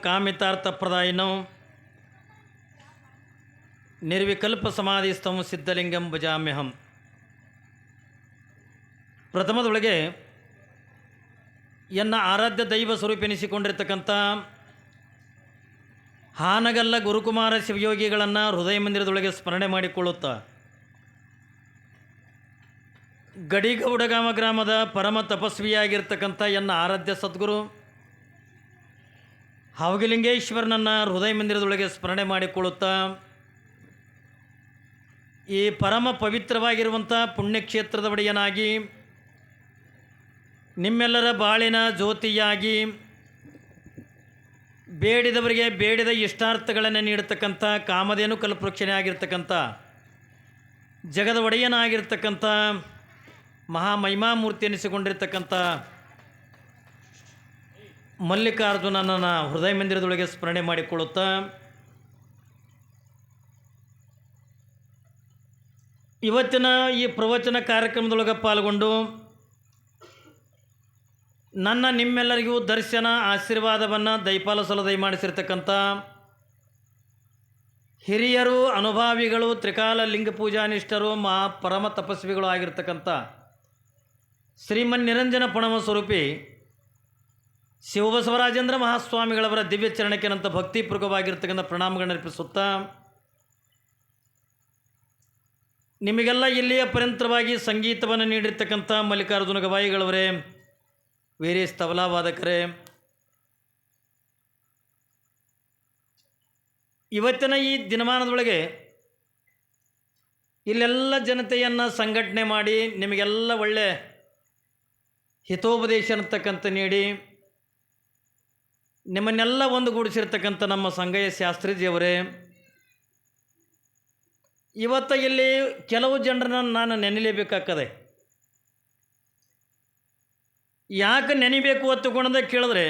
ಕಾಮಿತಾರ್ಥಪ್ರದಾಯಿನಂ ನಿರ್ವಿಕಲ್ಪ ಸಮಾಧಿಸ್ತಂ ಸಿದ್ಧಲಿಂಗಂ ಭಜಾಮ್ಯಹಂ. ಪ್ರಥಮದೊಳಗೆ ಎನ್ನ ಆರಾಧ್ಯ ದೈವ ಸ್ವರೂಪೆನಿಸಿಕೊಂಡಿರ್ತಕ್ಕಂಥ ಹಾನಗಲ್ಲ ಗುರುಕುಮಾರ ಶಿವಯೋಗಿಗಳನ್ನು ಹೃದಯ ಮಂದಿರದೊಳಗೆ ಸ್ಮರಣೆ ಮಾಡಿಕೊಳ್ಳುತ್ತಾ ಗಡಿಗೌಡಗಾಮ ಗ್ರಾಮದ ಪರಮ ತಪಸ್ವಿಯಾಗಿರ್ತಕ್ಕಂಥ ಎನ್ನ ಆರಾಧ್ಯ ಸದ್ಗುರು ಹಾವಗಿಲಿಂಗೇಶ್ವರನನ್ನು ಹೃದಯ ಮಂದಿರದೊಳಗೆ ಸ್ಮರಣೆ ಮಾಡಿಕೊಳ್ಳುತ್ತಾ, ಈ ಪರಮ ಪವಿತ್ರವಾಗಿರುವಂಥ ಪುಣ್ಯಕ್ಷೇತ್ರದ ಒಡೆಯನಾಗಿ ನಿಮ್ಮೆಲ್ಲರ ಬಾಳಿನ ಜ್ಯೋತಿಯಾಗಿ, ಬೇಡಿದವರಿಗೆ ಬೇಡಿದ ಇಷ್ಟಾರ್ಥಗಳನ್ನು ನೀಡತಕ್ಕಂಥ ಕಾಮಧೇನು ಕಲ್ಪೃಕ್ಷಣೆ ಆಗಿರ್ತಕ್ಕಂಥ, ಜಗದ ಒಡೆಯನಾಗಿರ್ತಕ್ಕಂಥ ಮಹಾಮಹಿಮಾಮೂರ್ತಿ ಎನಿಸಿಕೊಂಡಿರ್ತಕ್ಕಂಥ ಮಲ್ಲಿಕಾರ್ಜುನನನ್ನು ಹೃದಯ ಮಂದಿರದೊಳಗೆ ಸ್ಮರಣೆ ಮಾಡಿಕೊಳ್ಳುತ್ತಾ, ಇವತ್ತಿನ ಈ ಪ್ರವಚನ ಕಾರ್ಯಕ್ರಮದೊಳಗೆ ಪಾಲ್ಗೊಂಡು ನನ್ನ ನಿಮ್ಮೆಲ್ಲರಿಗೂ ದರ್ಶನ, ಆಶೀರ್ವಾದವನ್ನು ದಯಪಾಲಿಸಲು ದಯಮಾಡಿಸಿರ್ತಕ್ಕಂಥ ಹಿರಿಯರು, ಅನುಭಾವಿಗಳು, ತ್ರಿಕಾಲ ಲಿಂಗ ಪೂಜಾನಿಷ್ಠರು, ಮಹಾ ಪರಮ ತಪಸ್ವಿಗಳು ಆಗಿರ್ತಕ್ಕಂಥ ಶ್ರೀಮನ್ ನಿರಂಜನ ಪಣವ ಸ್ವರೂಪಿ ಶಿವಬಸವರಾಜೇಂದ್ರ ಮಹಾಸ್ವಾಮಿಗಳವರ ದಿವ್ಯ ಚರಣಕ್ಕೆನಂತ ಭಕ್ತಿಪೂರ್ವಕವಾಗಿರ್ತಕ್ಕಂಥ ಪ್ರಣಾಮಗಳನ್ನು ಅರ್ಪಿಸುತ್ತಾ ನಿಮಗೆಲ್ಲ ಇಲ್ಲಿಯ ಪರ್ಯಂತರವಾಗಿ ಸಂಗೀತವನ್ನು ನೀಡಿರ್ತಕ್ಕಂಥ ಮಲ್ಲಿಕಾರ್ಜುನ ಗವಾಯಿಗಳವರೇ, ವೀರೇಶ್ ತಬಲಾ ವಾದಕರೇ ಇವತ್ತಿನ ಈ ದಿನಮಾನದೊಳಗೆ ಇಲ್ಲೆಲ್ಲ ಜನತೆಯನ್ನು ಸಂಘಟನೆ ಮಾಡಿ ನಿಮಗೆಲ್ಲ ಒಳ್ಳೆ ಹಿತೋಪದೇಶ ಅಂತಕ್ಕಂಥ ನೀಡಿ ನಿಮ್ಮನ್ನೆಲ್ಲ ಒಂದುಗೂಡಿಸಿರ್ತಕ್ಕಂಥ ನಮ್ಮ ಸಂಗಯ್ಯ ಶಾಸ್ತ್ರೀಜಿಯವರೇ, ಇವತ್ತು ಇಲ್ಲಿ ಕೆಲವು ಜನರನ್ನ ನಾನು ನೆನಲೇಬೇಕಾಗ್ತದೆ. ಯಾಕೆ ನೆನಿಬೇಕು ಹೊತ್ತುಕೊಂಡದ ಕೇಳಿದ್ರೆ,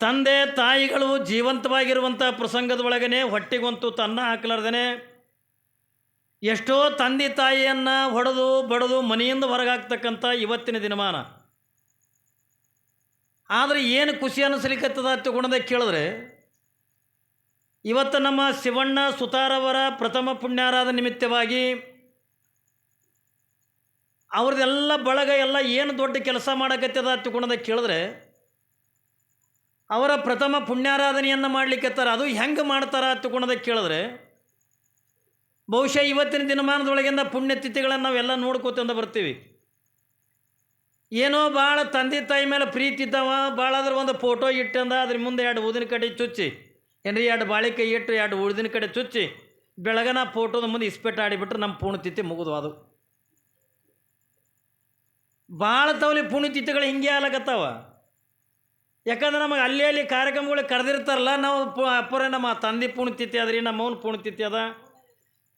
ತಂದೆ ತಾಯಿಗಳು ಜೀವಂತವಾಗಿರುವಂಥ ಪ್ರಸಂಗದ ಒಳಗನೆ ಹೊಟ್ಟೆಗೊಂತು ತನ್ನ ಹಾಕಲಾರ್ದೇ ಎಷ್ಟೋ ತಂದೆ ತಾಯಿಯನ್ನು ಹೊಡೆದು ಬಡದು ಮನೆಯಿಂದ ಹೊರಗಾಗ್ತಕ್ಕಂಥ ಇವತ್ತಿನ ದಿನಮಾನ. ಆದರೆ ಏನು ಖುಷಿ ಅನ್ನಿಸ್ಲಿಕ್ಕತ್ತದ ಗುಣದ ಕೇಳಿದ್ರೆ, ಇವತ್ತು ನಮ್ಮ ಶಿವಣ್ಣ ಸುತಾರವರ ಪ್ರಥಮ ಪುಣ್ಯಾರಾಧ ನಿಮಿತ್ತವಾಗಿ ಅವ್ರದ್ದೆಲ್ಲ ಬಳಗ ಎಲ್ಲ ಏನು ದೊಡ್ಡ ಕೆಲಸ ಮಾಡಕತ್ತದ ತಗೊಂಡದ ಕೇಳಿದ್ರೆ, ಅವರ ಪ್ರಥಮ ಪುಣ್ಯಾರಾಧನೆಯನ್ನು ಮಾಡಲಿಕ್ಕತ್ತಾರ ಅದು ಹೆಂಗೆ ಮಾಡ್ತಾರ ಹತ್ತುಕೊಂಡದ ಕೇಳಿದ್ರೆ, ಬಹುಶಃ ಇವತ್ತಿನ ದಿನಮಾನದೊಳಗಿಂದ ಪುಣ್ಯತಿಥಿಗಳನ್ನು ನಾವೆಲ್ಲ ನೋಡ್ಕೋತಂದು ಬರ್ತೀವಿ. ಏನೋ ಭಾಳ ತಂದೆ ತಾಯಿ ಮೇಲೆ ಪ್ರೀತಿ ಇದ್ದಾವ ಭಾಳ ಅದ್ರ ಒಂದು ಫೋಟೋ ಇಟ್ಟಂದ, ಅದ್ರ ಮುಂದೆ ಎರಡು ಊದಿನ ಕಡೆ ಚುಚ್ಚಿ. ಏನ್ರಿ, ಎರಡು ಬಾಳಿಕೆ ಇಟ್ಟು ಎರಡು ಉಳಿದಿನ ಕಡೆ ಚುಚ್ಚಿ. ಬೆಳಗನ ಫೋಟೋದ ಮುಂದೆ ಇಸ್ಪೆಟ್ ಆಡಿಬಿಟ್ರೆ, ನಮ್ಮ ಪುಣ್ಯತಿಥಿ ಮುಗಿದು ಅದು ಭಾಳ ತವಲಿ ಪುಣ್ಯತಿಥಿಗಳು ಹಿಂಗೆ ಆಗ್ಲಕತ್ತಾವ. ಯಾಕಂದ್ರೆ ನಮಗೆ ಅಲ್ಲಿ ಅಲ್ಲಿ ಕಾರ್ಯಕ್ರಮಗಳಿಗೆ ಕರೆದಿರ್ತಾರಲ್ಲ, ನಾವು ಅಪ್ಪರೇ ನಮ್ಮ ತಂದೆ ಪುಣ್ಯತಿಥಿ ಅದ್ರಿ ನಮ್ಮ ಅವ್ನ ಪುಣ್ಯತಿಥಿ ಅದ.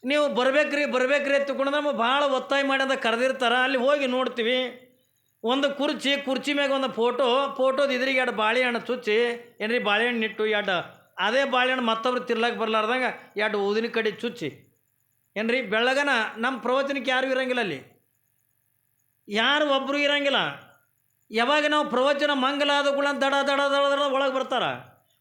ನೀವು ಬರ್ಬೇಕ್ರಿ ಬರ್ಬೇಕ್ರಿ ತಗೊಂಡ್ರೆ ನಮಗೆ ಭಾಳ ಒತ್ತಾಯ ಮಾಡಿದ ಕರೆದಿರ್ತಾರ. ಅಲ್ಲಿ ಹೋಗಿ ನೋಡ್ತೀವಿ. ಒಂದು ಕುರ್ಚಿ ಕುರ್ಚಿ ಮ್ಯಾಗ ಒಂದು ಫೋಟೋ, ಫೋಟೋದು ಇದ್ರಿಗೆ ಎರಡು ಬಾಳೆಹಣ್ಣು ಚುಚ್ಚಿ, ಏನ್ರಿ ಬಾಳೆಹಣ್ಣು ಇಟ್ಟು ಎರಡು, ಅದೇ ಬಾಳೆಹಣ್ಣು ಮತ್ತೊಬ್ರು ತಿರ್ಲಕ್ಕೆ ಬರ್ಲಾರ್ದಂಗೆ ಎರಡು ಊದಿನ ಕಡೆ ಚುಚ್ಚಿ. ಏನ್ರಿ ಬೆಳಗನ ನಮ್ಮ ಪ್ರವಚನಕ್ಕೆ ಯಾರು ಇರಂಗಿಲ್ಲ ಅಲ್ಲಿ. ಯಾರು ಒಬ್ಬರು ಇರಂಗಿಲ್ಲ. ಯಾವಾಗ ನಾವು ಪ್ರವಚನ ಮಂಗಲ ಆದಗಳ ದಡ ದಡ ದಡ ದಡ ಒಳಗೆ ಬರ್ತಾರ.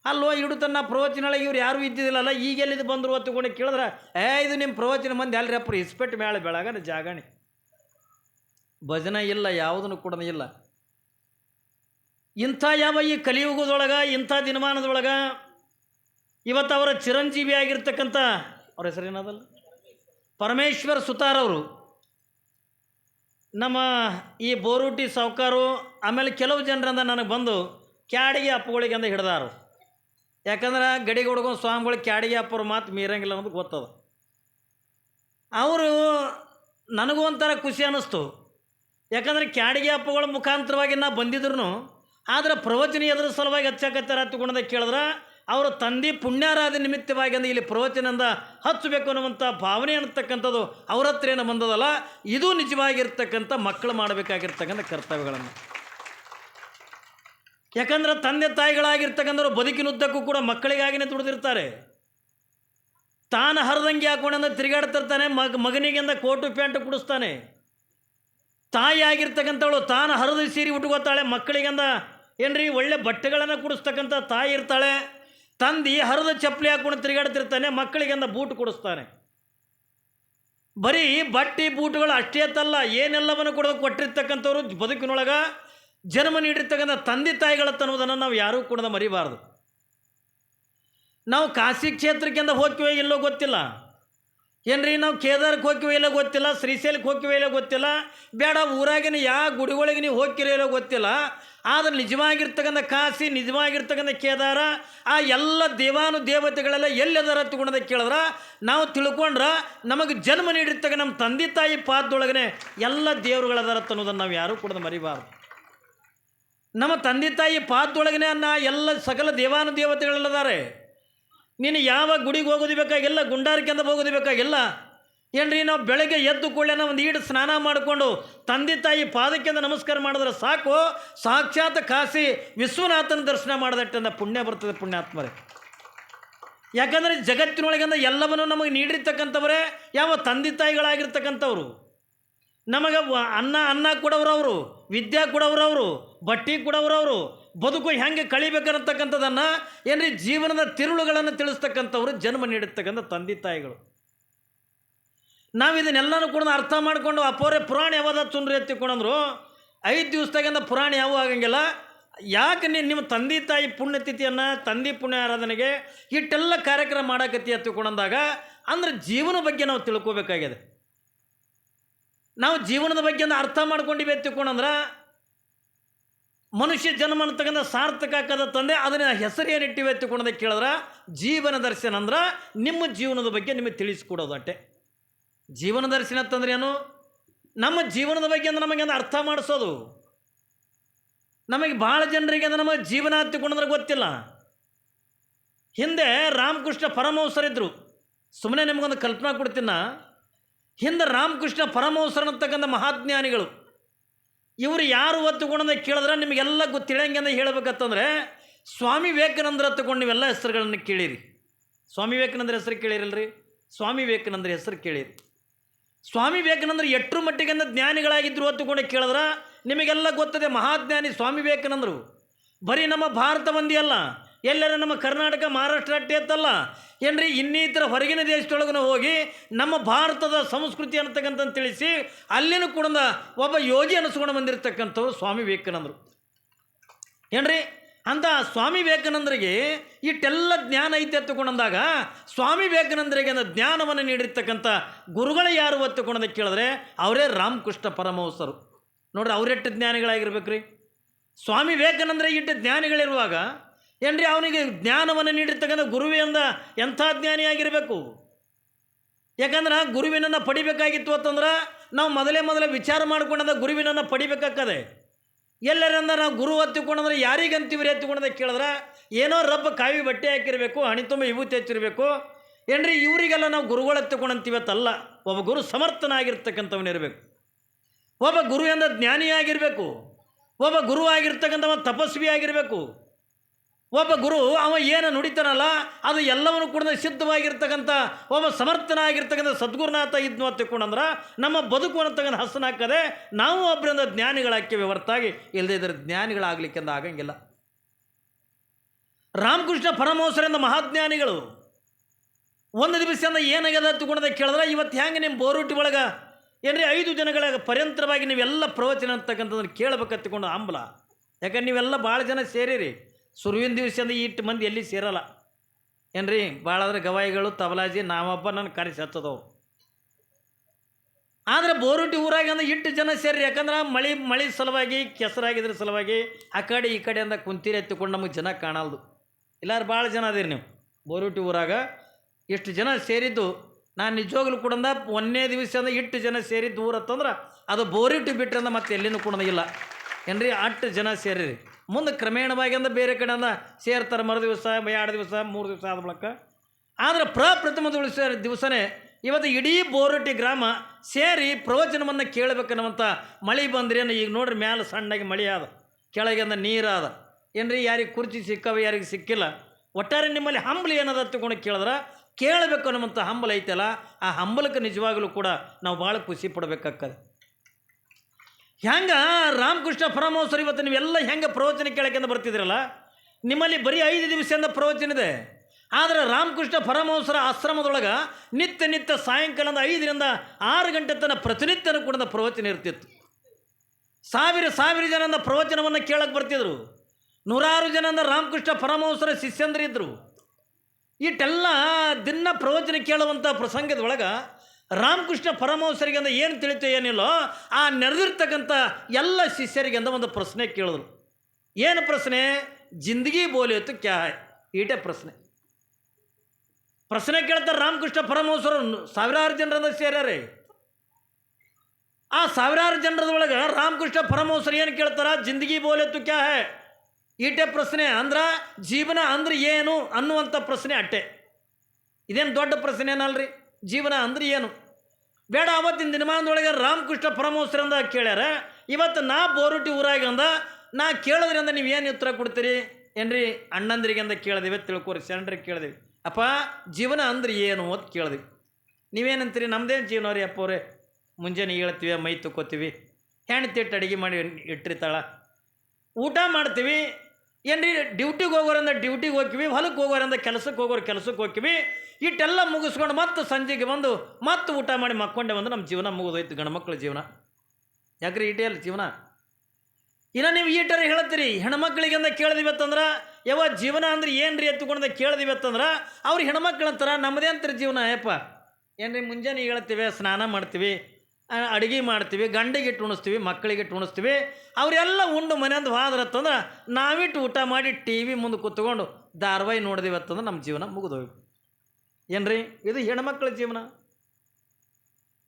ಅಲ್ಲೋ ಇಡುತ್ತನ್ನ ಪ್ರವಚನೊಳಗೆ ಇವ್ರು ಯಾರೂ ಇದ್ದಿದ್ದಿಲ್ಲಲ್ಲ ಈಗ ಎಲ್ಲಿದ್ದು ಬಂದರು ಹೊತ್ತುಕೊಂಡು ಕೇಳಿದ್ರೆ, ಏ, ಇದು ನಿಮ್ಮ ಪ್ರವಚನ ಮಂದಿ ಅಲ್ರಿ ಅಪ್ಪ, ಇಸ್ಪೆಟ್ ಮೇಳ ಬೆಳಗನ ಜಾಗಣಿ. ಭಜನೆ ಇಲ್ಲ, ಯಾವುದನ್ನು ಕೂಡ ಇಲ್ಲ. ಇಂಥ ಯಾವ ಈ ಕಲಿಯುಗದೊಳಗೆ, ಇಂಥ ದಿನಮಾನದೊಳಗೆ ಇವತ್ತು ಅವರ ಚಿರಂಜೀವಿ ಆಗಿರ್ತಕ್ಕಂಥ ಅವ್ರ ಹೆಸರೇನದಲ್ಲ ಪರಮೇಶ್ವರ್ ಸುತಾರವರು ನಮ್ಮ ಈ ಬೋರೂಟಿ ಸಾವುಕಾರು, ಆಮೇಲೆ ಕೆಲವು ಜನರಿಂದ ನನಗೆ ಬಂದು ಕ್ಯಾಡಿಗೆ ಅಪ್ಪಗಳಿಗೆ ಅಂದ ಹಿಡ್ದಾರು. ಯಾಕಂದ್ರೆ ಗಡಿಗೆ ಹುಡ್ಕೊಂಡು ಸ್ವಾಮಿಗಳು ಕ್ಯಾಡಿಗೆ ಅಪ್ಪರ ಮಾತು ಮೀರಂಗಿಲ್ಲ ಅನ್ನೋದು ಗೊತ್ತದ. ಅವರು ನನಗೂ ಒಂಥರ ಖುಷಿ ಅನ್ನಿಸ್ತು. ಯಾಕಂದ್ರೆ ಕ್ಯಾಡಿಗೆ ಅಪ್ಪುಗಳ ಮುಖಾಂತರವಾಗಿ ನಾ ಬಂದಿದ್ರು ಆದರೆ ಪ್ರವಚನ ಎದುರ ಸಲುವಾಗಿ ಹಚ್ಚಾಕತ್ತಾರ ತಗೊಂಡ ಕೇಳಿದ್ರೆ, ಅವರ ತಂದೆ ಪುಣ್ಯಾರಾಧನೆ ನಿಮಿತ್ತವಾಗಿ ಅಂದರೆ ಇಲ್ಲಿ ಪ್ರವಚನದಿಂದ ಹಚ್ಚಬೇಕು ಅನ್ನುವಂಥ ಭಾವನೆ ಅನ್ನತಕ್ಕಂಥದ್ದು ಅವ್ರ ಹತ್ರ ಏನು ಬಂದದಲ್ಲ, ಇದು ನಿಜವಾಗಿರ್ತಕ್ಕಂಥ ಮಕ್ಕಳು ಮಾಡಬೇಕಾಗಿರ್ತಕ್ಕಂಥ ಕರ್ತವ್ಯಗಳನ್ನು. ಯಾಕಂದ್ರೆ ತಂದೆ ತಾಯಿಗಳಾಗಿರ್ತಕ್ಕಂಥವ್ರು ಬದುಕಿನುದ್ದಕ್ಕೂ ಕೂಡ ಮಕ್ಕಳಿಗಾಗಿನೇ ದುಡಿದಿರ್ತಾರೆ. ತಾನು ಹರಿದಂಗೆ ಹಾಕೊಂಡಂದ್ರೆ ತಿರುಗಾಡ್ತಿರ್ತಾನೆ, ಮಗ ಮಗನಿಗೆಂದ ಕೋಟು ಪ್ಯಾಂಟ್ ಕುಡಿಸ್ತಾನೆ. ತಾಯಿ ಆಗಿರ್ತಕ್ಕಂಥವಳು ತಾನು ಹರಿದು ಸೀರೆ ಉಟ್ಕೋತಾಳೆ, ಮಕ್ಕಳಿಗಂದ ಏನ್ರಿ, ಒಳ್ಳೆ ಬಟ್ಟೆಗಳನ್ನು ಕೊಡಿಸ್ತಕ್ಕಂಥ ತಾಯಿ ಇರ್ತಾಳೆ, ತಂದಿ ಹರಿದ ಚಪ್ಪಲಿ ಹಾಕ್ಕೊಂಡು ತಿರುಗಾಡ್ತಿರ್ತಾನೆ ಮಕ್ಕಳಿಗೆ ಅಂದ ಬೂಟ್ ಕೊಡಿಸ್ತಾನೆ. ಬರೀ ಬಟ್ಟೆ ಬೂಟುಗಳು ಅಷ್ಟೇ ತಲ್ಲ, ಏನೆಲ್ಲವನ್ನು ಕೊಡೋದು ಕೊಟ್ಟಿರ್ತಕ್ಕಂಥವ್ರು ಬದುಕಿನೊಳಗೆ ಜನ್ಮ ನೀಡಿರ್ತಕ್ಕಂಥ ತಂದೆ ತಾಯಿಗಳ ತನ್ನುವುದನ್ನು ನಾವು ಯಾರೂ ಕೂಡ ಮರಿಬಾರ್ದು. ನಾವು ಕಾಶಿ ಕ್ಷೇತ್ರಕ್ಕೆ ಅಂತ ಹೋಗ್ತೀವೋ ಇಲ್ಲೋ ಗೊತ್ತಿಲ್ಲ. ಏನ್ರಿ ನಾವು ಕೇದಾರಕ್ಕೆ ಹೋಗ್ತೀವೋ ಇಲ್ಲ ಗೊತ್ತಿಲ್ಲ ಶ್ರೀಶೈಲಕ್ಕೆ ಹೋಗ್ತೀವೋ ಇಲ್ಲ ಗೊತ್ತಿಲ್ಲ, ಬೇಡ ಊರಾಗಿನ ಯಾವ ಗುಡಿಗಳಿಗೆ ನೀವು ಹೋಗ್ತಿರೋ ಇಲ್ಲೋ ಗೊತ್ತಿಲ್ಲ, ಆದರೆ ನಿಜವಾಗಿರ್ತಕ್ಕಂಥ ಕಾಶಿ, ನಿಜವಾಗಿರ್ತಕ್ಕಂಥ ಕೇದಾರ, ಆ ಎಲ್ಲ ದೇವಾನು ದೇವತೆಗಳೆಲ್ಲ ಎಲ್ಲದರ ತಗೊಂಡದ ಕೇಳಿದ್ರೆ, ನಾವು ತಿಳ್ಕೊಂಡ್ರೆ ನಮಗೆ ಜನ್ಮ ನೀಡಿರ್ತಕ್ಕ ನಮ್ಮ ತಂದೆ ತಾಯಿ ಪಾದದೊಳಗನೆ ಎಲ್ಲ ದೇವರುಗಳದಾರ ಅನ್ನೋದನ್ನು ನಾವು ಯಾರೂ ಕೂಡ ಮರಿಬಾರ್ದು. ನಮ್ಮ ತಂದೆ ತಾಯಿ ಪಾದದೊಳಗನೆ ಅನ್ನ ಎಲ್ಲ ಸಕಲ ದೇವಾನು ದೇವತೆಗಳೆಲ್ಲದಾರೆ ನೀನು ಯಾವ ಗುಡಿಗೆ ಹೋಗೋದು ಬೇಕಾಗಿಲ್ಲ ಗುಂಡಾರಿಕೆ ಅಂತ ಹೋಗೋದು ಬೇಕಾಗಿಲ್ಲ. ಏನ್ರಿ, ನಾವು ಬೆಳಗ್ಗೆ ಎದ್ದು ಕೂಡಲೇನ ಒಂದು ಈಡು ಸ್ನಾನ ಮಾಡಿಕೊಂಡು ತಂದೆ ತಾಯಿ ಪಾದಕ್ಕೆ ಅಂತ ನಮಸ್ಕಾರ ಮಾಡಿದ್ರೆ ಸಾಕು. ಸಾಕ್ಷಾತ್ ಕಾಸಿ ವಿಶ್ವನಾಥನ ದರ್ಶನ ಮಾಡಿದಟ್ಟಂದ ಪುಣ್ಯ ಬರ್ತದೆ ಪುಣ್ಯಾತ್ಮರೇ. ಯಾಕಂದರೆ ಜಗತ್ತಿನೊಳಗಿಂದ ಎಲ್ಲವನ್ನು ನಮಗೆ ನೀಡಿರ್ತಕ್ಕಂಥವರೇ, ಯಾವ ತಂದೆ ತಾಯಿಗಳಾಗಿರ್ತಕ್ಕಂಥವ್ರು. ನಮಗೆ ಅನ್ನ ಅನ್ನ ವಿದ್ಯಾ ವಿದ್ಯೆ ಅವರು ಬಟ್ಟೆ ಕೊಡೋರವರು ಬದುಕು ಹೆಂಗೆ ಕಳಿಬೇಕನ್ನತಕ್ಕಂಥದ್ದನ್ನು ಏನ್ರಿ ಜೀವನದ ತಿರುಳುಗಳನ್ನು ತಿಳಿಸ್ತಕ್ಕಂಥವ್ರು ಜನ್ಮ ನೀಡಿರ್ತಕ್ಕಂಥ ತಂದೆ ತಾಯಿಗಳು. ನಾವು ಇದನ್ನೆಲ್ಲನೂ ಕೂಡ ಅರ್ಥ ಮಾಡಿಕೊಂಡು ಅಪೋರೆ ಪುರಾಣ ಯಾವಾಗ ಚುನ್ರಿ ಎತ್ತಿಕೊಂಡಂದ್ರು ಐದು ದಿವಸದಾಗಿಂದ ಪುರಾಣ ಯಾವ ಆಗಂಗಿಲ್ಲ. ಯಾಕೆ ನೀನು ನಿಮ್ಮ ತಂದೆ ತಾಯಿ ಪುಣ್ಯತಿಥಿಯನ್ನು, ತಂದೆ ಪುಣ್ಯ ಆರಾಧನೆಗೆ ಇಷ್ಟೆಲ್ಲ ಕಾರ್ಯಕ್ರಮ ಮಾಡಕತ್ತಿ ಎತ್ತಿಕೊಂಡಂದಾಗ ಅಂದ್ರೆ ಜೀವನ ಬಗ್ಗೆ ನಾವು ತಿಳ್ಕೋಬೇಕಾಗಿದೆ. ನಾವು ಜೀವನದ ಬಗ್ಗೆ ಅರ್ಥ ಮಾಡ್ಕೊಂಡಿವಿ ಎತ್ತಿಕೊಂಡಂದ್ರೆ ಮನುಷ್ಯ ಜನ್ಮನ ಅಂತಕ್ಕಂಥ ಸಾರ್ಥಕ ಆಕದ ತಂದೆ, ಅದನ್ನ ಹೆಸರು ಏನು ಇಟ್ಟಿವೆ ಎತ್ತಿಕೊಂಡದ ಕೇಳಿದ್ರೆ, ಜೀವನ ದರ್ಶನ ಅಂದ್ರೆ ನಿಮ್ಮ ಜೀವನದ ಬಗ್ಗೆ ನಿಮಗೆ ತಿಳಿಸ್ಕೊಡೋದು ಅಟ್ಟೆ ಜೀವನ ದರ್ಶನ ಅಂತಂದ್ರೆ ಏನು? ನಮ್ಮ ಜೀವನದ ಬಗ್ಗೆ ಅಂದ್ರೆ ನಮಗೆ ಅರ್ಥ ಮಾಡಿಸೋದು. ನಮಗೆ ಭಾಳ ಜನರಿಗೆ ಅಂದ್ರೆ ನಮಗೆ ಜೀವನ ಹತ್ತಿಕೊಂಡ್ರೆ ಗೊತ್ತಿಲ್ಲ. ಹಿಂದೆ ರಾಮಕೃಷ್ಣ ಪರಮಹಂಸರಿದ್ದರು ಸುಮ್ಮನೆ ನಿಮಗೊಂದು ಕಲ್ಪನಾ ಕೊಡ್ತೀನ? ಹಿಂದೆ ರಾಮಕೃಷ್ಣ ಪರಮಹಂಸರು ಅಂತಕ್ಕಂಥ ಮಹಾಜ್ಞಾನಿಗಳು. ಇವರು ಯಾರು ಒತ್ತುಗೊಂಡ ಕೇಳಿದ್ರೆ ನಿಮಗೆಲ್ಲ ಗೊತ್ತಿಳಂಗೆ ಅಂತ ಹೇಳ್ಬೇಕಂತಂದ್ರೆ ಸ್ವಾಮಿ ವಿವೇಕಾನಂದರ ತಗೊಂಡು ನೀವೆಲ್ಲ ಹೆಸರುಗಳನ್ನು ಕೇಳಿರಿ. ಸ್ವಾಮಿ ವಿವೇಕಾನಂದರ ಹೆಸರು ಕೇಳಿರಲ್ರಿ? ಸ್ವಾಮಿ ವಿವೇಕಾನಂದರ ಹೆಸರು ಕೇಳಿರಿ. ಸ್ವಾಮಿ ವಿವೇಕಾನಂದರು ಮಟ್ಟಿಗೆ ಅಂತ ಜ್ಞಾನಿಗಳಾಗಿದ್ದರು ಹೊತ್ತುಕೊಂಡು ಕೇಳಿದ್ರೆ ನಿಮಗೆಲ್ಲ ಗೊತ್ತದೆ ಮಹಾಜ್ಞಾನಿ ಸ್ವಾಮಿ ವಿವೇಕಾನಂದರು. ಬರೀ ನಮ್ಮ ಭಾರತ ಮಂದಿ ಅಲ್ಲ. ಎಲ್ಲರ ನಮ್ಮ ಕರ್ನಾಟಕ ಮಹಾರಾಷ್ಟ್ರ ಅಟ್ಟೆ ಅಂತಲ್ಲ. ಏನ್ರಿ, ಇನ್ನಿತರ ಹೊರಗಿನ ದೇಶದೊಳಗೂ ಹೋಗಿ ನಮ್ಮ ಭಾರತದ ಸಂಸ್ಕೃತಿ ಅನ್ನತಕ್ಕಂಥ ತಿಳಿಸಿ ಅಲ್ಲಿನೂ ಕೂಡ ಒಬ್ಬ ಯೋಗಿ ಅನಿಸ್ಕೊಂಡು ಬಂದಿರತಕ್ಕಂಥವ್ರು ಸ್ವಾಮಿ ವಿವೇಕಾನಂದರು. ಏನ್ರಿ ಅಂತ ಸ್ವಾಮಿ ವಿವೇಕಾನಂದರಿಗೆ ಇಷ್ಟೆಲ್ಲ ಜ್ಞಾನ ಐತೆ ಎತ್ತುಕೊಂಡಂದಾಗ ಸ್ವಾಮಿ ವಿವೇಕಾನಂದರಿಗೆ ಅಂದ ಜ್ಞಾನವನ್ನು ನೀಡಿರ್ತಕ್ಕಂಥ ಗುರುಗಳು ಯಾರು ಒತ್ತುಕೊಂಡಂತ ಕೇಳಿದ್ರೆ ಅವರೇ ರಾಮಕೃಷ್ಣ ಪರಮಹಂಸರು. ನೋಡ್ರಿ, ಅವರೆಟ್ಟು ಜ್ಞಾನಿಗಳಾಗಿರ್ಬೇಕು ರೀ ಸ್ವಾಮಿ ವಿವೇಕಾನಂದರಿಗೆ ಇಟ್ಟು ಜ್ಞಾನಿಗಳಿರುವಾಗ ಏನ್ರಿ ಅವನಿಗೆ ಜ್ಞಾನವನ್ನು ನೀಡಿರ್ತಕ್ಕಂಥ ಗುರುವಿಂದ ಎಂಥ ಜ್ಞಾನಿಯಾಗಿರಬೇಕು ಯಾಕಂದ್ರೆ ಗುರುವಿನನ್ನು ಪಡಿಬೇಕಾಗಿತ್ತು ಅಂತಂದ್ರೆ ನಾವು ಮೊದಲೇ ಮೊದಲೇ ವಿಚಾರ ಮಾಡ್ಕೊಂಡಂದ ಗುರುವಿನನ್ನು ಪಡಿಬೇಕಾಗ್ತದೆ. ಎಲ್ಲರಿಂದ ನಾವು ಗುರು ಹತ್ತಿಕೊಂಡಂದ್ರೆ ಯಾರಿಗೆ ಅಂತೀವ್ರಿ ಹತ್ತಿಕೊಂಡದ ಕೇಳಿದ್ರೆ, ಏನೋ ರಬ್ಬ ಕಾವಿ ಬಟ್ಟೆ ಹಾಕಿರಬೇಕು ಹಣಿ ತುಂಬ ವಿಭೂತಿ ಹಚ್ಚಿರಬೇಕು. ಏನ್ರಿ ಇವರಿಗೆಲ್ಲ ನಾವು ಗುರುಗಳು ಹತ್ತಿಕೊಂಡಂತೀವತ್ತಲ್ಲ ಒಬ್ಬ ಗುರು ಸಮರ್ಥನಾಗಿರ್ತಕ್ಕಂಥವನಿರಬೇಕು ಒಬ್ಬ ಗುರು ಎಂದ ಜ್ಞಾನಿಯಾಗಿರಬೇಕು. ಒಬ್ಬ ಗುರು ಆಗಿರ್ತಕ್ಕಂಥವ ತಪಸ್ವಿ ಆಗಿರಬೇಕು ಒಬ್ಬ ಗುರು, ಅವ ಏನು ನುಡಿತಾನಲ್ಲ, ಅದು ಎಲ್ಲವನ್ನು ಕೂಡ ಸಿದ್ಧವಾಗಿರ್ತಕ್ಕಂಥ, ಒಬ್ಬ ಸಮರ್ಥನಾಗಿರ್ತಕ್ಕಂಥ ಸದ್ಗುರುನಾಥ ಇದ್ನು ಅಂತ ತಿಳ್ಕೊಂಡಂದ್ರೆ, ನಮ್ಮ ಬದುಕು ಅನ್ನತಕ್ಕಂಥ ಹಾಕದೆ ನಾವು ಒಬ್ಬರಿಂದ ಜ್ಞಾನಿಗಳಾಕ್ಯವೆ ಹೊರತಾಗಿ ಇಲ್ಲದೇ ಇದ್ರೆ ಜ್ಞಾನಿಗಳಾಗಲಿಕ್ಕಿಂದ ಆಗಂಗಿಲ್ಲ. ರಾಮಕೃಷ್ಣ ಪರಮಹಂಸರಿಂದ ಮಹಾಜ್ಞಾನಿಗಳು, ಒಂದು ದಿವಸದಿಂದ ಏನಾಗ್ಯದ ತಗೊಂಡದ ಕೇಳಿದ್ರೆ ಇವತ್ತು ಹೆಂಗೆ ನಿಮ್ಮ ಬೋರುಟಿ ಒಳಗೆ, ಏನ್ರಿ ಐದು ದಿನಗಳ ಪರ್ಯಂತರವಾಗಿ ನೀವೆಲ್ಲ ಪ್ರವಚನ ಅಂತಕ್ಕಂಥದ್ದನ್ನು ಕೇಳಬೇಕತ್ತಿಕೊಂಡು ಆಂಬಲ ಯಾಕಂದ್ರೆ ನೀವೆಲ್ಲ ಭಾಳ ಜನ ಸೇರಿರಿ. ಸುರುವಿನ ದಿವಸದಿಂದ ಇಟ್ಟು ಮಂದಿ ಎಲ್ಲಿ ಸೇರಲ್ಲ. ಏನ್ರಿ? ಭಾಳ ಅಂದ್ರೆ ಗವಾಯಿಗಳು, ತಬಲಾಜಿ ನಾವೊಬ್ಬ ನನ್ನ ಕರೆಸಿ ಹತ್ತದವು ಆದರೆ ಬೋರುಟಿ ಊರಾಗ ಅಂದ್ರೆ ಇಟ್ಟು ಜನ ಸೇರಿ ಯಾಕಂದ್ರೆ ಮಳೆ ಮಳೆ ಸಲುವಾಗಿ, ಕೆಸರಾಗಿದ್ರ ಸಲುವಾಗಿ ಆ ಕಡೆ ಈ ಕಡೆ ಅಂದ ಕುಂತೀರಿ ಎತ್ತಿಕೊಂಡು ನಮಗೆ ಜನ ಕಾಣಲ್ದು. ಇಲ್ಲಾರು ಭಾಳ ಜನ ಅದೀರಿ ನೀವು. ಬೋರುಟಿ ಊರಾಗ ಇಷ್ಟು ಜನ ಸೇರಿದ್ದು, ನಾನು ನಿಜವಾಗ್ಲೂ ಕೂಡ ಒಂದನೇ ದಿವಸ ಅಂದ್ರೆ ಇಟ್ಟು ಜನ ಸೇರಿದ್ದು ಊರತ್ತಂದ್ರೆ ಅದು ಬೋರಿಟ್ಟು ಬಿಟ್ಟರೆ ಅಂದ್ರೆ ಮತ್ತೆ ಎಲ್ಲಿನೂ ಕೂಡ ಇಲ್ಲ ಏನ್ರಿ ಅಷ್ಟು ಜನ ಸೇರಿರಿ. ಮುಂದೆ ಕ್ರಮೇಣವಾಗಿ ಅಂದ್ರೆ ಬೇರೆ ಅಂದ, ಸೇರ್ತಾರೆ ಮರು ದಿವಸ, ಎರಡು ದಿವಸ, ಮೂರು ದಿವಸ ಆದ ಬಳಕ ಆದರೆ ಪ್ರಪ್ರಥಮ ದಿವಸ ದಿವಸನೇ, ಇವತ್ತು ಇಡೀ ಬೋರಟಿ ಗ್ರಾಮ ಸೇರಿ ಪ್ರವಚನವನ್ನು ಕೇಳಬೇಕನ್ನುವಂಥ ಮಳೆ ಬಂದ್ರೇನು ಈಗ ನೋಡ್ರಿ ಮ್ಯಾಲೆ ಸಣ್ಣಗೆ ಮಳೆ ಆದ. ಕೆಳಗಿಂದ ನೀರಾದ ಏನ್ರಿ, ಯಾರಿಗೆ ಕುರ್ಚಿ ಸಿಕ್ಕವ, ಯಾರಿಗೆ ಸಿಕ್ಕಿಲ್ಲ. ಒಟ್ಟಾರೆ ನಿಮ್ಮಲ್ಲಿ ಹಂಬಲ ಏನದ ತಗೊಂಡು ಕೇಳಿದ್ರೆ, ಕೇಳಬೇಕು ಅನ್ನುವಂಥ ಹಂಬಲ ಐತಲ್ಲ, ಆ ಹಂಬಲಕ್ಕೆ ನಿಜವಾಗಲೂ ಕೂಡ ನಾವು ಭಾಳ ಖುಷಿ ಪಡಬೇಕಾಗ್ತದೆ. ಹೆಂಗ ರಾಮಕೃಷ್ಣ ಪರಮಹಂಸರು ಇವತ್ತು ನೀವೆಲ್ಲ ಹೆಂಗೆ ಪ್ರವಚನ ಕೇಳಕ್ಕೆಂದು ಬರ್ತಿದ್ರಲ್ಲ ನಿಮ್ಮಲ್ಲಿ ಬರೀ ಐದು ದಿವಸದಿಂದ ಪ್ರವಚನ ಇದೆ. ಆದರೆ ರಾಮಕೃಷ್ಣ ಪರಮಹಂಸರ ಆಶ್ರಮದೊಳಗೆ ನಿತ್ಯ ನಿತ್ಯ ಸಾಯಂಕಾಲದ ಐದರಿಂದ ಆರು ಗಂಟೆ ತನಕ ಪ್ರತಿನಿತ್ಯನೂ ಕೂಡ ಪ್ರವಚನ ಇರ್ತಿತ್ತು. ಸಾವಿರ ಸಾವಿರ ಜನದ ಪ್ರವಚನವನ್ನು ಕೇಳಕ್ಕೆ ಬರ್ತಿದ್ರು. ನೂರಾರು ಜನದ ರಾಮಕೃಷ್ಣ ಪರಮಹಂಸರ ಶಿಷ್ಯಂದ್ರಿದ್ರು. ಇಟ್ಟೆಲ್ಲ ದಿನ ಪ್ರವಚನ ಕೇಳುವಂಥ ಪ್ರಸಂಗದೊಳಗೆ ರಾಮಕೃಷ್ಣ ಪರಮಹಂಸರಿಗೆ ಅಂದ ಏನು ತಿಳಿತೋ ಏನಿಲ್ಲೋ ಆ ನೆರೆದಿರ್ತಕ್ಕಂಥ ಎಲ್ಲ ಶಿಷ್ಯರಿಗೆ ಅಂದ ಒಂದು ಪ್ರಶ್ನೆ ಕೇಳಿದ್ರು. ಏನು ಪ್ರಶ್ನೆ? ಜಿಂದಗಿ ಬೋಲಿಯತ್ತು ಕ್ಯಾ ಈಟೆ ಪ್ರಶ್ನೆ. ಪ್ರಶ್ನೆ ಕೇಳ್ತಾರೆ ರಾಮಕೃಷ್ಣ ಪರಮಹಂಸರು, ಸಾವಿರಾರು ಜನರದ ಸೇರ್ಯಾರೆ. ಆ ಸಾವಿರಾರು ಜನರದೊಳಗೆ ರಾಮಕೃಷ್ಣ ಪರಮಹಂಸರು ಏನು ಕೇಳ್ತಾರ? ಜಿಂದಗಿ ಬೋಲೆತ್ತು ಕ್ಯಾ ಹೇ? ಈಟೆ ಪ್ರಶ್ನೆ ಅಂದ್ರೆ ಜೀವನ ಅಂದ್ರೆ ಏನು ಅನ್ನುವಂಥ ಪ್ರಶ್ನೆ ಅಟ್ಟೆ. ಇದೇನು ದೊಡ್ಡ ಪ್ರಶ್ನೆ ಏನಲ್ರಿ? ಜೀವನ ಅಂದ್ರೆ ಏನು? ಬೇಡ, ಅವತ್ತಿನ ದಿನಮಾನದೊಳಗೆ ರಾಮಕೃಷ್ಣ ಪರಮಹಂಸರಿಂದ ಕೇಳ್ಯಾರ. ಇವತ್ತು ನಾ ಬೋರುಟಿ ಊರಾಗಂದ ನಾ ಕೇಳೋದ್ರಿಂದ ನೀವು ಏನು ಉತ್ತರ ಕೊಡ್ತೀರಿ? ಏನ್ರಿ? ಅಣ್ಣಂದ್ರಿಗೆ ಅಂದ ಕೇಳಿದಿವಿ, ತಿಳ್ಕೊರಿ, ಶರಣರಿಗೆ ಕೇಳಿದೆ ಅಪ್ಪ, ಜೀವನ ಅಂದ್ರೆ ಏನು ಅಂತ ಕೇಳಿದ್ವಿ. ನೀವೇನಂತೀರಿ? ನಮ್ದೇನು ಜೀವನ ರೀ ಅಪ್ಪ ಅವ್ರೆ? ಮುಂಜಾನೆ ಹೇಳ್ತೀವಿ, ಮೈ ತುಕ್ಕೋತೀವಿ ಹೆಣ್ತಿಟ್ಟು ಅಡುಗೆ ಮಾಡಿ ಇಟ್ಟಿರ್ತಾಳ. ಊಟ ಮಾಡ್ತೀವಿ ಏನ್ರಿ ಡ್ಯೂಟಿಗೆ ಹೋಗೋರಂದ ಡ್ಯೂಟಿಗೆ ಹೋಗ್ತೀವಿ ಹೊಲಕ್ಕೆ ಹೋಗೋರಂದ ಕೆಲಸಕ್ಕೆ ಹೋಗೋರು ಕೆಲಸಕ್ಕೆ ಹೋಗ್ತೀವಿ ಇಟ್ಟೆಲ್ಲ ಮುಗಿಸ್ಕೊಂಡು ಮತ್ತೆ ಸಂಜೆಗೆ ಬಂದು ಮತ್ತೆ ಊಟ ಮಾಡಿ ಮಕ್ಕೊಂಡೆ ಬಂದು ನಮ್ಮ ಜೀವನ ಮುಗಿದೋಯ್ತು ಗಂಡ್ಮಕ್ಳ ಜೀವನ. ಯಾಕ್ರಿ ಇಟೇ ಜೀವನ? ಇನ್ನು ನೀವು ಈಟರ್ ಹೇಳ್ತೀರಿ ಹೆಣ್ಮಕ್ಳಿಗೆ ಅಂತ ಕೇಳಿದಿವತ್ತಂದ್ರೆ ಯಾವ ಜೀವನ ಅಂದ್ರೆ ಏನು ರೀ ಎತ್ತುಕೊಂಡ ಕೇಳಿದಿವತ್ತಂದ್ರೆ ಅವ್ರು ಹೆಣ್ಮಕ್ಳು ಅಂತಾರೆ ನಮ್ಮದೇ ಅಂತ ಜೀವನ, ಯಪ್ಪ. ಏನ್ರಿ ಮುಂಜಾನೆ ಹೇಳ್ತೀವಿ ಸ್ನಾನ ಮಾಡ್ತೀವಿ ಅಡುಗೆ ಮಾಡ್ತೀವಿ, ಗಂಡಿಗೆ ಉಣಿಸ್ತೀವಿ, ಮಕ್ಕಳಿಗೆ ಉಣಿಸ್ತೀವಿ. ಅವರೆಲ್ಲ ಉಂಡು ಮನೆಯಂದು ಹೋದ್ರತ್ತಂದ್ರೆ ನಾವಿಟ್ಟು ಊಟ ಮಾಡಿ ಟಿ ವಿ ಮುಂದೆ ಕೂತ್ಕೊಂಡು ಧಾರಾವಾಹಿ ಅಂತಂದ್ರೆ ನಮ್ಮ ಜೀವನ ಮುಗಿದೋಯ್ತು. ಏನ್ರಿ? ಇದು ಹೆಣ್ಮಕ್ಳ ಜೀವನ.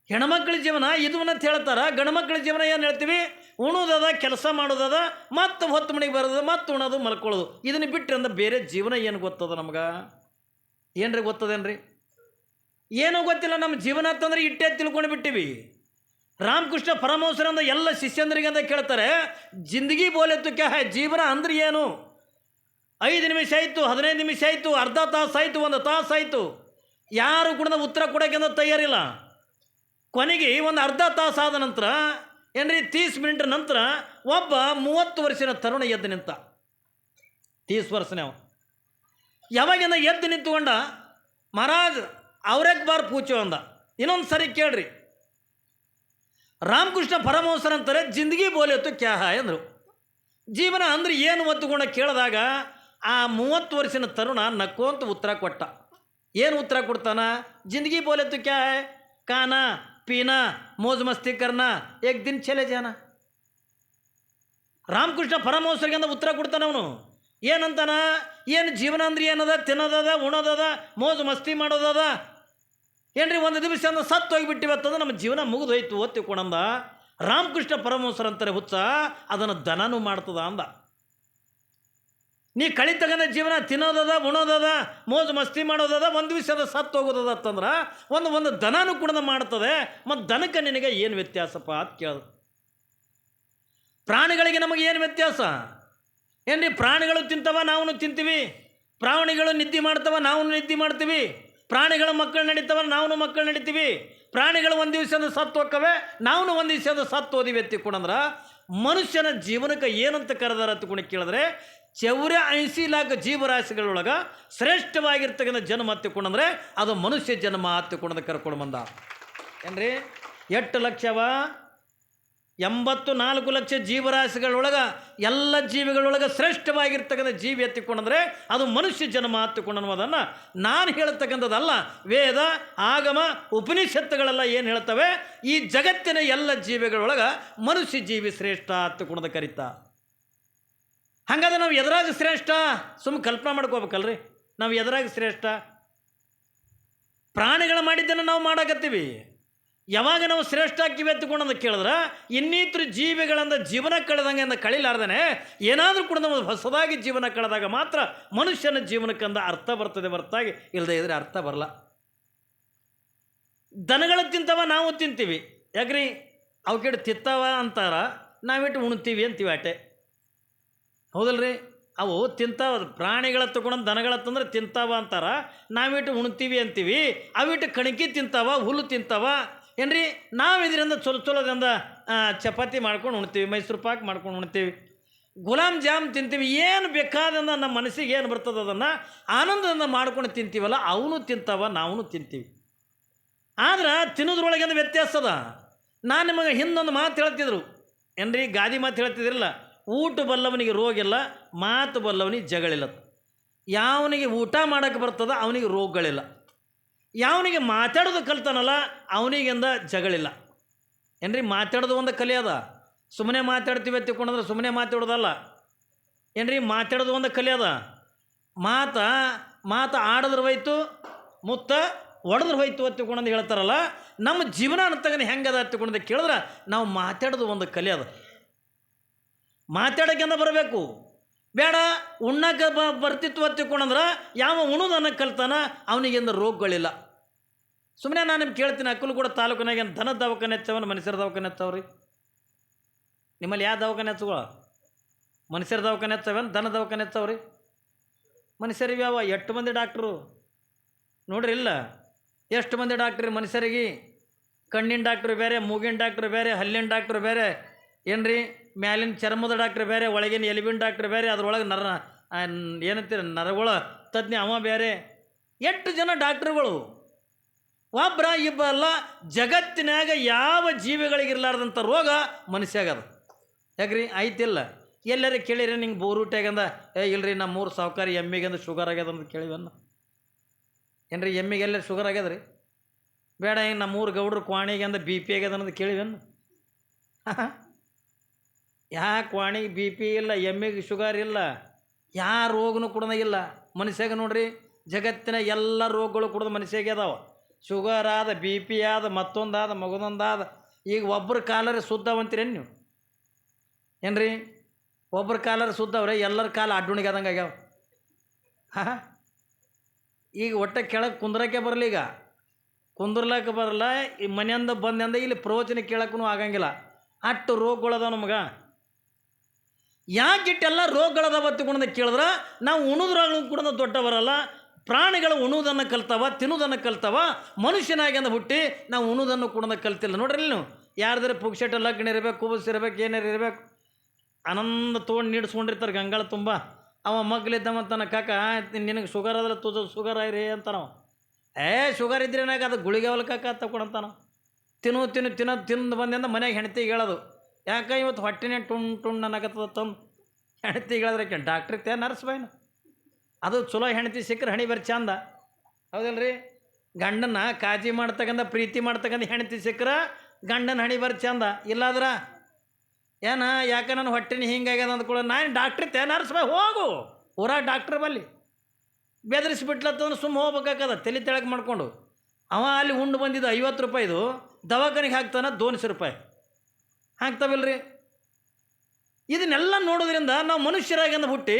ಹೆಣ್ಮಕ್ಳ ಜೀವನ ಇದು ಅಂತ ಹೇಳ್ತಾರ, ಗಂಡ್ಮಕ್ಳ ಜೀವನ ಏನು ಹೇಳ್ತೀವಿ? ಉಣೋದದ ಕೆಲಸ ಮಾಡೋದದ ಮತ್ತು ಹೊತ್ತು ಮನೆಗೆ ಬರೋದು, ಮತ್ತು ಉಣೋದು ಮಲ್ಕೊಳ್ಳೋದು ಇದನ್ನು ಬಿಟ್ಟರೆ ಅಂದ್ರೆ ಬೇರೆ ಜೀವನ ಏನು ಗೊತ್ತದ ನಮ್ಗೆ? ಏನ್ರಿ ಗೊತ್ತದೇನ್ರಿ? ಏನೂ ಗೊತ್ತಿಲ್ಲ ನಮ್ಮ ಜೀವನ ಅಂತಂದ್ರೆ ಇಟ್ಟೇ ತಿಳ್ಕೊಂಡು ಬಿಟ್ಟಿವಿ. ರಾಮಕೃಷ್ಣ ಪರಮಹಂಸರಂದ ಎಲ್ಲ ಶಿಷ್ಯಂದ್ರಿಗೆ ಅಂತ ಕೇಳ್ತಾರೆ, ಜಿಂದಗಿ ಬೋಲೆತ್ತು ಕ್ಯಾ ಹೈ? ಜೀವನ ಅಂದ್ರೆ ಏನು? ಐದು ನಿಮಿಷ ಆಯಿತು, ಹದಿನೈದು ನಿಮಿಷ ಆಯಿತು, ಅರ್ಧ ತಾಸು ಆಯಿತು, ಒಂದು ತಾಸು ಆಯಿತು. ಯಾರು ಕೂಡ ಉತ್ತರ ಕೊಡೋಕೆ ಅಂತ ತಯಾರಿಲ್ಲ. ಕೊನೆಗೆ ಒಂದು ಅರ್ಧ ತಾಸು ಆದ ನಂತರ, ಏನ್ರಿ, ತೀಸ್ ಮಿನಿಟ್ ನಂತರ ಒಬ್ಬ ಮೂವತ್ತು ವರ್ಷದ ತರುಣ ಎದ್ದು ನಿಂತ. ತೀಸ್ ವರ್ಷನೇ ಅವ. ಯಾವಾಗಿಂದ ಎದ್ದು ನಿಂತುಕೊಂಡ, ಮಹಾರಾಜ್ ಅವ್ರಕ್ಕೆ ಬಾರ್ ಪೂಚು ಅಂದ. ಇನ್ನೊಂದು ಸರಿ ಕೇಳ್ರಿ. ರಾಮಕೃಷ್ಣ ಪರಮಹಂಸರ ಅಂತಾರೆ ಜಿಂದಗಿ ಬೋಲೆತ್ತು ಕ್ಯಾ ಹಾಯ್ ಅಂದರು. ಜೀವನ ಅಂದ್ರೆ ಏನು ಒತ್ತುಕೊಂಡ ಕೇಳಿದಾಗ, ಆ ಮೂವತ್ತು ವರ್ಷಿನ ತರುಣ ನಕ್ಕೋಂತ ಉತ್ತರ ಕೊಟ್ಟ. ಏನು ಉತ್ತರ ಕೊಡ್ತಾನ? ಜಿಂದಗಿ ಬೋಲೆತ್ತು ಕ್ಯಾ ಕಾನಾ, ಪೀನಾ, ಮೋಜು ಮಸ್ತಿ ಕರ್ನ, ಏಕ್ ದಿನ ಚಲೆ ಜಾನ. ರಾಮಕೃಷ್ಣ ಪರಮಹಂಸರಿಗೆ ಅಂತ ಉತ್ತರ ಕೊಡ್ತಾನ ಅವನು. ಏನಂತಾನ? ಏನು ಜೀವನ ಅಂದ್ರೆ ಏನದ? ತಿನ್ನೋದದ, ಉಣೋದದ, ಮೋಜು ಮಸ್ತಿ ಮಾಡೋದದ ಏನ್ರಿ ಒಂದು ದಿವಸ ಅಂದ್ರೆ ಸತ್ತು ಹೋಗಿಬಿಟ್ಟಿವತ್ತಂದ್ರೆ ನಮ್ಮ ಜೀವನ ಮುಗಿದೋಯ್ತು. ಒತ್ತಿ ಕೊಣಂದ ರಾಮಕೃಷ್ಣ ಪರಮಹಂಸರ ಅಂತಾರೆ ಹುಚ್ಚ, ಅದನ್ನು ದನನೂ ಮಾಡ್ತದ ಅಂದ. ನೀ ಕಳಿ ತಗಂದ ಜೀವನ ತಿನ್ನೋದದ, ಉಣೋದದ, ಮೋಜು ಮಸ್ತಿ ಮಾಡೋದದ, ಒಂದು ವಿಷಯದ ಸತ್ತು ಹೋಗೋದದ ಅಂತಂದ್ರೆ ಒಂದು ಒಂದು ದನನೂ ಕೂಡ ಮಾಡ್ತದೆ. ಮತ್ತು ದನಕ್ಕೆ ನಿನಗೆ ಏನು ವ್ಯತ್ಯಾಸಪ್ಪ ಅಂತ ಕೇಳಿದ್ರು ಪ್ರಾಣಿಗಳಿಗೆ ನಮಗೆ ಏನು ವ್ಯತ್ಯಾಸ? ಏನ್ರಿ ಪ್ರಾಣಿಗಳು ತಿಂತವ ನಾವು ತಿಂತೀವಿ. ಪ್ರಾಣಿಗಳು ನಿದ್ದೆ ಮಾಡ್ತವ ನಾವು ನಿದ್ದೆ ಮಾಡ್ತೀವಿ. ಪ್ರಾಣಿಗಳ ಮಕ್ಕಳು ನಡೀತವ ನಾವು ಮಕ್ಕಳು ನಡೀತೀವಿ. ಪ್ರಾಣಿಗಳು ಒಂದು ದಿವಸದ ಸತ್ತು ಹೋಕ್ಕವೆ ನಾವು ಒಂದು ದಿವಸದ ಸತ್ತು ಓದಿವಿ ಎತ್ತಿಕೊಂಡಂದ್ರೆ ಮನುಷ್ಯನ ಜೀವನಕ್ಕೆ ಏನಂತ ಕರೆದಾರ ಎತ್ತಿಕೊಂಡು ಕೇಳಿದ್ರೆ ಚೌರ ಐಸಿ ಲಾಖ ಜೀವರಾಶಿಗಳೊಳಗೆ ಶ್ರೇಷ್ಠವಾಗಿರ್ತಕ್ಕಂಥ ಜನ್ಮ ಹತ್ತಿಕೊಂಡಂದ್ರೆ ಅದು ಮನುಷ್ಯ ಜನ್ಮ ಹತ್ತಿಕೊಂಡದ ಕರ್ಕೊಂಡು ಬಂದ. ಏನ್ರಿ? ಎಷ್ಟು ಲಕ್ಷವ? ಎಂಬತ್ತು ನಾಲ್ಕು ಲಕ್ಷ ಜೀವರಾಶಿಗಳೊಳಗೆ ಎಲ್ಲ ಜೀವಿಗಳೊಳಗೆ ಶ್ರೇಷ್ಠವಾಗಿರ್ತಕ್ಕಂಥ ಜೀವಿ ಎತ್ತಿಕೊಂಡಂದರೆ ಅದು ಮನುಷ್ಯ ಜನ್ಮ ಅನ್ನೋದನ್ನು ನಾನು ಹೇಳ್ತಕ್ಕಂಥದ್ದಲ್ಲ. ವೇದ, ಆಗಮ, ಉಪನಿಷತ್ತುಗಳೆಲ್ಲ ಏನು ಹೇಳ್ತವೆ? ಈ ಜಗತ್ತಿನ ಎಲ್ಲ ಜೀವಿಗಳೊಳಗೆ ಮನುಷ್ಯ ಜೀವಿ ಶ್ರೇಷ್ಠ ಹತ್ತಿಕೊಂಡದ ಕರಿತ. ಹಾಗಾದ್ರೆ ನಾವು ಎದುರಾಗ ಶ್ರೇಷ್ಠ? ಸುಮ್ ಕಲ್ಪನೆ ಮಾಡ್ಕೋಬೇಕಲ್ರಿ. ನಾವು ಎದುರಾಗ ಶ್ರೇಷ್ಠ? ಪ್ರಾಣಿಗಳು ಮಾಡಿದ್ದನ್ನು ನಾವು ಮಾಡಕತ್ತೀವಿ. ಯಾವಾಗ ನಾವು ಶ್ರೇಷ್ಠ ಆಕಿವಿ ಅಂತ ಕೇಳಿದ್ರೆ, ಇನ್ನಿತರ ಜೀವಿಗಳಿಂದ ಜೀವನ ಕಳೆದಂಗೆ ಅಂತ ಕಳಿಲಾರ್ದೇ ಏನಾದರೂ ಕೂಡ ನಾವು ಹೊಸದಾಗಿ ಜೀವನ ಕಳೆದಾಗ ಮಾತ್ರ ಮನುಷ್ಯನ ಜೀವನಕ್ಕಂದ ಅರ್ಥ ಬರ್ತದೆ ಹೊರತಾಗಿ. ಇಲ್ಲದೆ ಇದ್ರೆ ಅರ್ಥ ಬರಲ್ಲ. ದನಗಳು ತಿಂತವ, ನಾವು ತಿಂತೀವಿ. ಯಾಕ್ರಿ? ಅವಕಿಟ್ಟು ತಿತ್ತವ ಅಂತಾರ, ನಾವಿಟ್ಟು ಉಣ್ತೀವಿ ಅಂತೀವಿ ಆಟೆ. ಹೌದಲ್ರಿ? ಅವು ತಿಂತಾವ, ಪ್ರಾಣಿಗಳ ತಗೊಂಡು ದನಗಳ ತಂದ್ರೆ ತಿಂತಾವ ಅಂತಾರ, ನಾವಿಟ್ಟು ಉಣ್ತೀವಿ ಅಂತೀವಿ. ಅವಿಟ್ಟು ಕಣಕಿ ತಿಂತಾವ, ಹುಲ್ಲು ತಿಂತಾವ. ಏನ್ರಿ? ನಾವು ಇದರಿಂದ ಚಲೋ ಚೊಲದಿಂದ ಚಪಾತಿ ಮಾಡ್ಕೊಂಡು ಉಣ್ತೀವಿ, ಮೈಸೂರು ಪಾಕ್ ಮಾಡ್ಕೊಂಡು ಉಣ್ತೀವಿ. ಗುಲಾಬ್ ಜಾಮ್ ತಿಂತೀವಿ. ಏನು ಬೇಕಾದಂದ ನಮ್ಮ ಮನಸ್ಸಿಗೆ ಏನು ಬರ್ತದೆ ಅದನ್ನು ಆನಂದದಿಂದ ಮಾಡ್ಕೊಂಡು ತಿಂತೀವಲ್ಲ, ಅವನು ತಿಂತಾವ ನಾವು ತಿಂತೀವಿ. ಆದ್ರೆ ತಿನ್ನೋದ್ರೊಳಗಿಂದ ವ್ಯತ್ಯಾಸ ಅದ? ನಾನು ನಿಮಗೆ ಹಿಂದೊಂದು ಮಾತು ಹೇಳ್ತಿದ್ರು. ಏನ್ರಿ? ಗಾದಿ ಮಾತು ಹೇಳ್ತಿದ್ರಲ್ಲ? ಊಟ ಬಲ್ಲವನಿಗೆ ರೋಗಿಲ್ಲ ಮಾತು ಬಲ್ಲವನಿಗೆ ಜಗಳಿಲ್ಲ ಯಾವನಿಗೆ ಊಟ ಮಾಡೋಕ್ಕೆ ಬರ್ತದ, ಅವನಿಗೆ ರೋಗಗಳಿಲ್ಲ. ಯಾವನಿಗೆ ಮಾತಾಡೋದು ಕಲ್ತಾನಲ್ಲ, ಅವನಿಗೆಂದ ಜಗಳಿಲ್ಲ. ಏನ್ರಿ, ಮಾತಾಡೋದು ಒಂದು ಕಲೆ ಅದ. ಸುಮ್ಮನೆ ಮಾತಾಡ್ತೀವಿ ತಿಳ್ಕೊಂಡ್ರೆ ಸುಮ್ಮನೆ ಮಾತಾಡೋದಲ್ಲ. ಏನ್ರಿ, ಮಾತಾಡೋದು ಒಂದು ಕಲೆ ಅದ. ಮಾತ ಮಾತ ಆಡಿದ್ರೆ ಹೋಯ್ತು, ಮುತ್ತ ಒಡೆದ್ರೆ ಹೋಯ್ತು ಅಂತ ತಿಳ್ಕೊಂಡಂದು ಹೇಳ್ತಾರಲ್ಲ, ನಮ್ಮ ಜೀವನ ಅಂತಗನ ಹೆಂಗದ ತಿಳ್ಕೊಂಡೆ ಕೇಳಿದ್ರೆ, ನಾವು ಮಾತಾಡೋದು ಒಂದು ಕಲೆ ಅದ. ಬರಬೇಕು. ಬೇಡ ಉಣ್ಣಕ್ಕೆ ಬ ಬರ್ತಿತ್ತು ಹೊತ್ತಿಕೊಂಡಂದ್ರೆ ಯಾವ ಉಣುದನ್ನ ಕಲ್ತಾನ? ಅವನಿಗಿಂದ ರೋಗಗಳಿಲ್ಲ. ಸುಮ್ಮನೆ ನಾನು ನಿಮ್ಗೆ ಕೇಳ್ತೀನಿ ಅಕ್ಕಲು ಕೂಡ ತಾಲೂಕಿನಾಗ ಏನು ದನದ ದವಾಖಾನೆ ಹಚ್ಚವನ, ಮನುಷ್ಯರ ದವಾಖಾನೆ ಹೆಚ್ಚವ್ರಿ? ನಿಮ್ಮಲ್ಲಿ ಯಾವ ದವಾಖಾನೆ ಹೆಚ್ಚುಗಳ? ಮನುಷ್ಯರ ದವಾಖಾನೆ ಹೆಚ್ಚವೇನು ದನ ದವಾಖಾನೆ ಹೆಚ್ಚವ್ರಿ? ಮನುಷ್ಯರಿಗೆ ಯಾವ ಎಷ್ಟು ಮಂದಿ ಡಾಕ್ಟ್ರು? ನೋಡ್ರಿ ಇಲ್ಲ. ಎಷ್ಟು ಮಂದಿ ಡಾಕ್ಟ್ರಿ ಮನುಷ್ಯರಿಗೆ? ಕಣ್ಣಿನ ಡಾಕ್ಟ್ರು ಬೇರೆ, ಮೂಗಿನ ಡಾಕ್ಟ್ರು ಬೇರೆ, ಹಲ್ಲಿನ ಡಾಕ್ಟ್ರು ಬೇರೆ. ಏನ್ರಿ? ಮ್ಯಾಲಿನ ಚರ್ಮದ ಡಾಕ್ಟ್ರ್ ಬೇರೆ, ಒಳಗಿನ ಎಲುಬಿನ ಡಾಕ್ಟ್ರ್ ಬೇರೆ, ಅದ್ರೊಳಗೆ ನರ ಏನಂತೀರ, ನರಗಳ ತಜ್ಞ ಅವ ಬೇರೆ. ಎಂಟು ಜನ ಡಾಕ್ಟ್ರುಗಳು? ಒಬ್ಬರ ಇಬ್ಬರಲ್ಲ ಜಗತ್ತಿನಾಗ ಯಾವ ಜೀವಿಗಳಿಗಿರ್ಲಾರ್ದಂಥ ರೋಗ ಮನುಷ್ಯಾಗದ. ಯಾಕ್ರಿ? ಐತಿಲ್ಲ. ಎಲ್ಲರೂ ಕೇಳಿರಿ, ನಿಂಗೆ ಬೋರೂಟ್ಯಾಗಂದ ಏ, ಇಲ್ರಿ ನಮ್ಮ ಮೂರು ಸಾವುಕಾರಿ ಎಮ್ಮಿಗಂದ ಶುಗರ್ ಆಗ್ಯದ ಅಂತ ಕೇಳಿವನ್ನ ಏನ್ರಿ, ಎಮ್ಮಿಗೆ ಎಲ್ಲ ಶುಗರ್ ಆಗ್ಯದ ಬೇಡ, ಹಿಂಗೆ ನಮ್ಮ ಮೂರು ಗೌಡ್ರು ಕ್ವಾಣಿಗೆ ಬಿ ಪಿ ಆಗ್ಯದ ಅನ್ನೋದು ಯಾ ಕ್ವಾಣಿಗೆ ಬಿ ಪಿ ಇಲ್ಲ ಎಮ್ಮೆಗೆ ಶುಗರ್ ಇಲ್ಲ ಯಾ ರೋಗನೂ ಕೂಡ ಇಲ್ಲ. ಮನುಷ್ಯಾಗ ನೋಡ್ರಿ, ಜಗತ್ತಿನ ಎಲ್ಲ ರೋಗಗಳು ಕೂಡ ಮನುಷ್ಯಾಗೆ ಅದಾವ. ಶುಗರ್ ಆದ, ಬಿ ಪಿ ಆದ ಮತ್ತೊಂದಾದ ಮಗದೊಂದಾದ ಈಗ ಒಬ್ಬರ ಕಾಲರೇ ಶುದ್ಧವಂತೀರೇನು ನೀವು? ಏನ್ರಿ? ಒಬ್ಬರ ಕಾಲರ ಶುದ್ಧವ್ರೆ, ಎಲ್ಲರ ಕಾಲ ಅಡ್ಡುಣಿಗೆ ಆದಂಗೆ ಆಗ್ಯಾವ. ಹಾಂ ಈಗ ಒಟ್ಟೆ ಕೆಳಗೆ ಕುಂದ್ರಕ್ಕೆ ಬರಲಿ ಈಗ. ಕುಂದ್ರಲಕ್ಕೆ ಬರಲ್ಲ, ಈ ಮನೆಯಿಂದ ಬಂದಿಂದ ಇಲ್ಲಿ ಪ್ರವಚನ ಕೇಳಕ್ಕೂ ಆಗಂಗಿಲ್ಲ. ಅಷ್ಟು ರೋಗಗಳದಾವ ನಮಗೆ. ಯಾಕಿಟ್ಟೆಲ್ಲ ರೋಗಗಳದಾವ ತಿಳ್ಕೊಂಡ ಕೇಳಿದ್ರೆ, ನಾವು ಉಣುದ್ರಾಗಳು ಕೂಡ ದೊಡ್ಡವರಲ್ಲ. ಪ್ರಾಣಿಗಳು ಉಣುವುದನ್ನು ಕಲ್ತಾವ, ತಿನ್ನುವುದನ್ನು ಕಲ್ತಾವ ಮನುಷ್ಯನಾಗಿಂದ ಹುಟ್ಟಿ ನಾವು ಉಣುವುದನ್ನು ಕೂಡ ಕಲ್ತಿಲ್ಲ. ನೋಡ್ರಿ ನೀವು. ಯಾರ್ದಾರು ಪುಕ್ಷೆಟ್ ಲಗ್ನ ಇರಬೇಕು, ಕೂಬಸ್ ಇರ್ಬೇಕು, ಏನಾರು ಇರಬೇಕು. ಆನಂದ ತೊಗೊಂಡು ನೀಡಿಸ್ಕೊಂಡಿರ್ತಾರೆ ಗಂಗಾಳ ತುಂಬ. ಅವ ಮಗ್ಲಿದ್ದವಂತಾನ ಕಾಕ ನಿನಗೆ ಶುಗರ್ ಅದಲ್ಲ ತೂಜ ಶುಗರ್ ಆಯ್ರಿ ಅಂತಾನವ ಏ ಶುಗರ್ ಇದ್ರೆ ಏನಾಗ ಅದು ಗುಳಿಗೆ ಕಾಕ ತಗೊಂಡಂತಾನ ತಿನ್ನು ತಿನ್ನು ತಿನ್ನೋದು ತಿಂದು ಬಂದಿಂದ ಮನೆಗೆ ಹೆಂಡತಿಗೆ ಹೇಳೋದು. ಯಾಕೆ ಇವತ್ತು ಹೊಟ್ಟೆನೇ ಟುಣ್ ಟುಣ್ ಅನ್ನಕತ್ತದ ತಂದು ಹೆಂಡತಿಗೆ ಹೇಳಿದ್ರೆ ಡಾಕ್ಟ್ರಿಗೆ ತೇ ನರ್ಸ್ ಬೈನು ಅದು ಚಲೋ ಹೆಂಡತಿ ಸಿಕ್ಕರೆ ಹಣಿ ಬರ್ ಚಂದ. ಹೌದಲ್ರಿ? ಗಂಡನ ಕಾಜಿ ಮಾಡ್ತಕ್ಕಂಥ, ಪ್ರೀತಿ ಮಾಡ್ತಕ್ಕಂಥ ಹೆಂಡತಿ ಸಿಕ್ಕರೆ ಗಂಡನ ಹಣಿ ಬರ್ ಚಂದ. ಇಲ್ಲಾದ್ರ ಏನ ಯಾಕೆ ನನ್ನ ಹೊಟ್ಟೆನ ಹಿಂಗಾಗ್ಯದ ಅಂದ್ಕೊಳ್ಳೋ ನಾನು ಡಾಕ್ಟ್ರ್ ತೇ ನರ್ಸ್ ಬೈ ಹೋಗು. ಊರಾಗ ಡಾಕ್ಟ್ರ್ ಬಲ್ಲಿ. ಬೆದರಿಸಿಬಿಟ್ಲತ್ತಂದ್ರೆ ಸುಮ್ಮ ಹೋಗ್ಬೇಕಾಗದ, ತಲೆ ತೆಳಗೆ ಮಾಡ್ಕೊಂಡು. ಅವ ಅಲ್ಲಿ ಉಂಡು ಬಂದಿದ್ದು ಐವತ್ತು ರೂಪಾಯಿದು. ದವಾಖಾನಿಗೆ ಹಾಕ್ತಾನೆ ದೋನ್ಸಿ ರೂಪಾಯಿ. ಹಾಕ್ತಾವಿಲ್ರಿ ಇದನ್ನೆಲ್ಲ ನೋಡೋದ್ರಿಂದ ನಾವು ಮನುಷ್ಯರಾಗಿಂದ ಹುಟ್ಟಿ,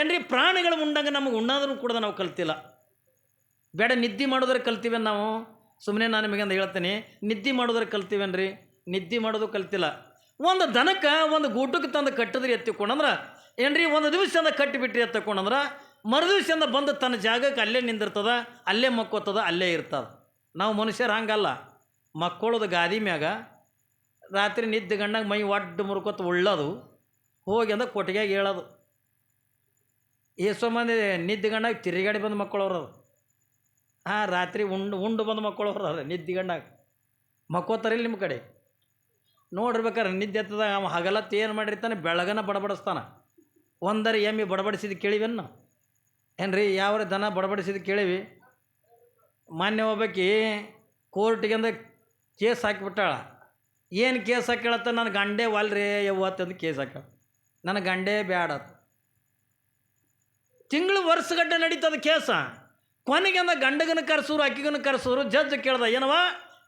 ಏನ್ರಿ ಪ್ರಾಣಿಗಳು ಉಂಡಂಗೆ ನಮಗೆ ಉಣ್ಣಾದ್ರೂ ಕೂಡ ನಾವು ಕಲ್ತಿಲ್ಲ. ಬೇಡ, ನಿದ್ದೆ ಮಾಡೋದ್ರೆ ಕಲ್ತೀವಿ ನಾವು? ಸುಮ್ಮನೆ ನಾನು ನಿಮಗಂದು ಹೇಳ್ತೀನಿ, ನಿದ್ದೆ ಮಾಡೋದ್ರೆ ಕಲ್ತೀವೇನ್ರಿ? ನಿದ್ದೆ ಮಾಡೋದು ಕಲ್ತಿಲ್ಲ. ಒಂದು ದನಕ್ಕೆ ಒಂದು ಗೂಟಕ್ಕೆ ತಂದು ಕಟ್ಟಿದ್ರಿ ಎತ್ತಿಕೊಂಡಂದ್ರೆ, ಏನ್ರಿ ಒಂದು ದಿವಸದಿಂದ ಕಟ್ಟಿಬಿಟ್ರಿ ಎತ್ತಕೊಂಡಂದ್ರೆ ಮರು ದಿವಸದಿಂದ ಬಂದು ತನ್ನ ಜಾಗಕ್ಕೆ ಅಲ್ಲೇ ನಿಂದಿರ್ತದ, ಅಲ್ಲೇ ಮಕ್ಕೋತದ, ಅಲ್ಲೇ ಇರ್ತದೆ. ನಾವು ಮನುಷ್ಯರು ಹಂಗಲ್ಲ. ಮಕ್ಕೊಳ್ಳೋದು ಗಾದಿ ಮ್ಯಾಗ ರಾತ್ರಿ ನಿದ್ದೆ ಗಂಡಾಗ ಮೈ ಒಡ್ಡು ಮುರ್ಕೊತ ಉಳ್ಳೋದು, ಹೋಗಿ ಅಂದ ಕೊಟ್ಟಿಗೆ ಹೇಳೋದು. ಎಷ್ಟೋ ಮಂದಿ ನಿದ್ದೆ ಗಂಡಾಗ ತಿರುಗಾಡಿ ಬಂದು ಮಕ್ಕಳವ್ರು ಅದು ಹಾಂ, ರಾತ್ರಿ ಉಂಡು ಉಂಡು ಬಂದು ಮಕ್ಕಳವ್ರು ಅದು ನಿದ್ದೆ ಗಂಡಾಗ. ಮಕ್ಕೋತಾರಿಲ್ಲ ನಿಮ್ಮ ಕಡೆ? ನೋಡಿರ್ಬೇಕಾರೆ ನಿದ್ದೆ ಎತ್ತದಾಗ ಅವ ಹಗಲತ್ತು ಏನು ಮಾಡಿರ್ತಾನೆ ಬೆಳಗನ ಬಡಬಡಿಸ್ತಾನ. ಒಂದರ ಎಮ್ಮಿ ಬಡಬಡಿಸಿದ ಕೇಳಿವೆನ್ನು ನಾವು? ರೀ ಯಾವ ದನ ಬಡಬಡಿಸಿದ ಕೇಳಿವಿ? ಮಾನ್ಯ ಒಬ್ಬಾಕಿ ಕೋರ್ಟಿಗೆ ಅಂದ ಕೇಸ್ ಹಾಕಿಬಿಟ್ಟಾಳ. ಏನು ಕೇಸ್ ಹಾಕ್ಯಾಳತ್ತ ನನ್ನ ಗಂಡೇ ವಾಲ್ರಿ ಯವ್ವ ಅಂತಂದು ಕೇಸ್ ಹಾಕ್ಯಾಳ. ನನ್ನ ಗಂಡೇ ಬ್ಯಾಡ ತಿಂಗಳು ವರ್ಷಗಡ್ಡೆ ನಡೀತದ ಕೇಸ. ಕೊನೆಗೆ ಅಂದ ಗಂಡಗನ ಕರೆಸೋರು, ಅಕ್ಕಿಗನ ಕರೆಸೋರು ಜಡ್ಜ್ ಕೇಳ್ದ ಏನವ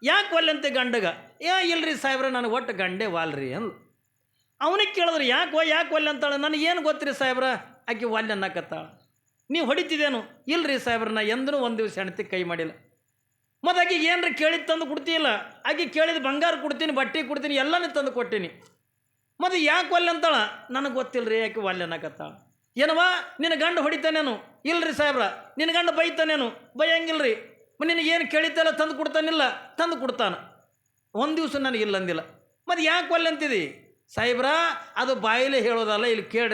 ಯಾಕೆ ಒಲ್ಲಂತೆ ಗಂಡಗ? ಏ, ಇಲ್ರಿ ಸಾಹೇಬ್ರೆ, ನನಗೆ ಒಟ್ಟು ಗಂಡೇ ವಾಲ್ರಿ ಅಂದ್. ಅವನಿಗೆ ಕೇಳಿದ್ರು ಯಾಕೆ ಯಾಕೆ ಒಲ್ಲೆ ಅಂತಾಳೆ? ನನಗೆ ಏನು ಗೊತ್ತಿರಿ ಸಾಹೇಬ್ರ? ಆಕೆ ಒಲ್ಲೆ ಅನ್ನಕತ್ತಾಳೆ ನೀವು ಹೊಡಿತಿದ್ದೇನು ಇಲ್ರಿ ಸಾಹೇಬ್ರ, ನಾ ಎಂದೂ ಒಂದು ದಿವಸ ಹೆಣ್ತಿ ಕೈ ಮಾಡಿಲ್ಲ. ಮತ್ತು ಆಕೆಗೆ ಏನರ ಕೇಳಿದ್ದು ತಂದು ಕೊಡ್ತೀಯಿಲ್ಲ, ಆಕೆ ಕೇಳಿದ ಬಂಗಾರ ಕೊಡ್ತೀನಿ, ಬಟ್ಟೆ ಕೊಡ್ತೀನಿ, ಎಲ್ಲನೂ ತಂದು ಕೊಟ್ಟೀನಿ. ಮತ್ತು ಯಾಕೆ ಒಲ್ಲೆ ಅಂತಾಳ? ನನಗೆ ಗೊತ್ತಿಲ್ಲ ರೀ ಯಾಕೆ ಒಲ್ಲೆ ಅನ್ನಕತ್ತಾಳ. ಏನವಾ ನಿನ್ನ ಗಂಡ ಹೊಡಿತಾನೇನು? ಇಲ್ರಿ ಸಾಹೇಬ್ರ, ನಿನ್ನ ಗಂಡ ಬೈತಾನೇನು? ಬೈಯಂಗಿಲ್ಲ ರೀ ನಿನಗೆ ಏನು ಕೇಳಿದ್ದೆಲ್ಲ ತಂದು ಕೊಡ್ತಾನಿಲ್ಲ, ತಂದು ಕೊಡ್ತಾನೆ. ಒಂದು ದಿವಸ ನನಗೆ ಇಲ್ಲ ಅಂದಿಲ್ಲ ಮತ್ತು ಯಾಕೆ ಒಲ್ಲೆ ಅಂತಿದಿ? ಸಾಹೇಬ್ರ, ಅದು ಬಾಯಲ್ಲಿ ಹೇಳೋದಲ್ಲ, ಇಲ್ಲಿ ಕೇಳಿ